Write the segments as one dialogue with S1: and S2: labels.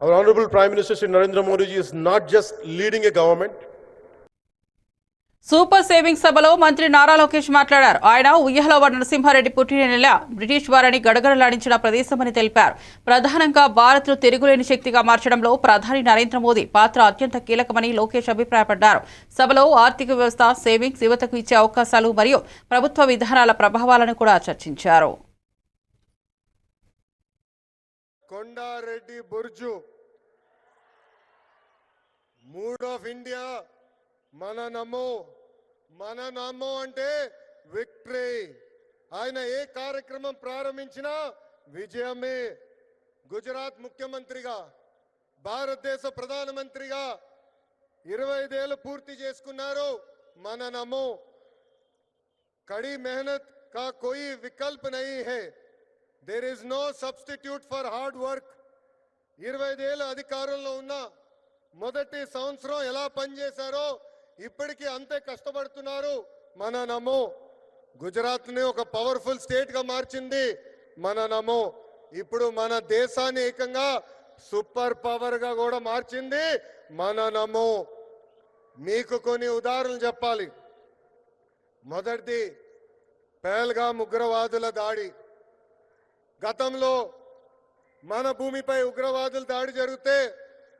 S1: Our Honorable Prime Minister Shri Narendra Modi ji is not just leading a government,
S2: super saving సభలో మంత్రి నారా లోకేష్ మాట్లాడారు ఆయన ఉయ్యలవ నరసింహారెడ్డి పుట్టిన నెల బ్రిటిష్ వారిని గడగడలాడించిన ప్రదేశమని తెలిపారు ప్రధానంగా భారత్ను తిరుగులేని శక్తిగా మార్చడంలో ప్రధాని నరేంద్ర మోదీ పాత్ర అత్యంత కీలకమని లోకేష్ అభిప్రాయపడ్డారు సభలో ఆర్థిక వ్యవస్థ సేవింగ్స్ యువతకు ఇచ్చే అవకాశాలు మరియు ప్రభుత్వ విధానాల ప్రభావాలను కూడా చర్చించారు
S3: Kondareddy Burju mood of India. మన నమో మన నమో అంటే విక్టరీ. ఆయన ఏ కార్యక్రమం ప్రారంభించినా విజయమే. గుజరాత్ ముఖ్యమంత్రిగా భారతదేశ ప్రధానమంత్రిగా ఇరవై ఐదేళ్ళు పూర్తి చేసుకున్నారు మన నమో. కడి మెహనత్ కా కోయి వికల్ప్ నహీ హే. There is no substitute for hard work ఇరవై ఐదేళ్ళు అధికారంలో ఉన్నా మొదటి సంవత్సరం ఎలా పనిచేశారో ఇప్పటికీ అంతే కష్టపడుతున్నారు మన నమో. ఒక పవర్ఫుల్ స్టేట్గా మార్చింది మన నమో. ఇప్పుడు మన దేశాన్ని ఏకంగా సూపర్ పవర్గా కూడా మార్చింది మన నమో. మీకు కొన్ని ఉదాహరణలు చెప్పాలి. మొదటిది పేల్గాం ఉగ్రవాదుల దాడి. గతంలో మన భూమిపై ఉగ్రవాదుల దాడి జరిగితే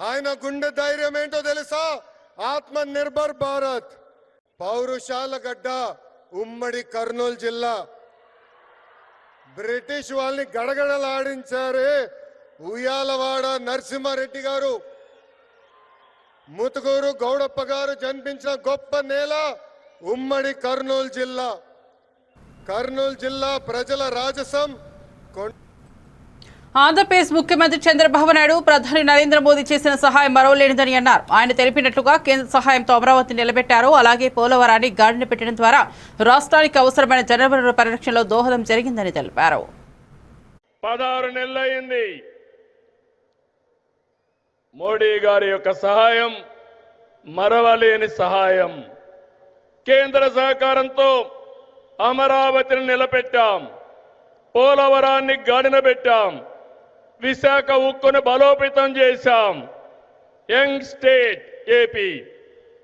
S3: ఆయన గుండె ధైర్యం ఏంటో తెలుసా? ఆత్మ నిర్భర్ భారత్. పౌరుషాల గడ్డ ఉమ్మడి కర్నూలు జిల్లా. బ్రిటిష్ వాళ్ళని గడగడలాడించారే ఉయ్యాలవాడ నరసింహారెడ్డి గారు. ముతుకూరు గౌడప్ప గారు జన్మించిన గొప్ప నేల ఉమ్మడి కర్నూలు జిల్లా. కర్నూలు జిల్లా ప్రజల రాజసం కొం-
S2: ఆంధ్రప్రదేశ్ ముఖ్యమంత్రి చంద్రబాబు నాయుడు ప్రధాని నరేంద్ర మోదీ చేసిన సహాయం మరవలేనిదని అన్నారు. ఆయన తెలిపినట్లుగా కేంద్ర సహాయంతో అమరావతి నిలబెట్టారు. అలాగే పోలవరాన్ని గాడిన పెట్టడం ద్వారా రాష్ట్రానికి అవసరమైన జనవనరుల పరిరక్షణలో దోహదం జరిగిందని తెలిపారు.
S4: పదహారు నెలలైంది మోడీ గారి యొక్క సహాయం మరవలేని సహాయం. కేంద్ర సహకారంతో అమరావతిని నిలబెట్టాం. పోలవరాన్ని గాడిన పెట్టాం. విశాఖ ఉక్కును బలోపేతం చేశాం. యంగ్ స్టేట్ ఏపీ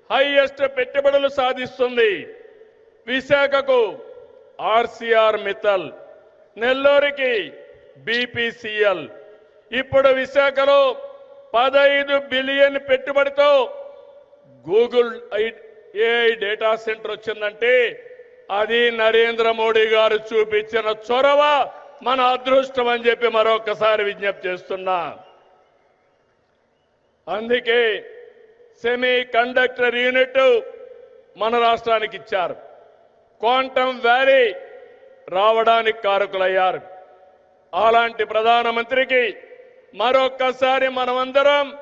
S4: హైయెస్ట్ పెట్టుబడులు సాధిస్తుంది. విశాఖకు ఆర్సిఆర్ మిత్తల్ నెల్లూరికి బీపీసీఎల్. ఇప్పుడు విశాఖలో పదహైదు బిలియన్ పెట్టుబడితో గూగుల్ ఏఐ డేటా సెంటర్ వచ్చిందంటే అది నరేంద్ర మోడీ గారు చూపించిన చొరవ. మన అదృష్టం అని చెప్పి మరొకసారి విజ్ఞప్తి చేస్తున్నా. అందుకే సెమీ కండక్టర్ యూనిట్ మన రాష్ట్రానికి ఇచ్చారు. క్వాంటమ్ వ్యాలీ రావడానికి కారకులయ్యారు. అలాంటి ప్రధానమంత్రికి మరొక్కసారి మనమందరం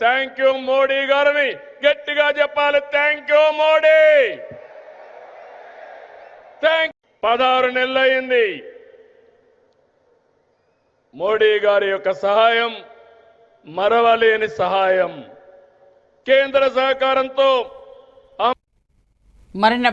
S4: థ్యాంక్ యూ మోడీ గారిని. గట్టిగా చెప్పాలి థ్యాంక్ యూ మోడీ. థ్యాంక్ పదహారు నెలలైంది మోడీ గారి యొక్క సహాయం మరవలేని సహాయం. కేంద్ర సహకారంతో
S2: మరిన్ని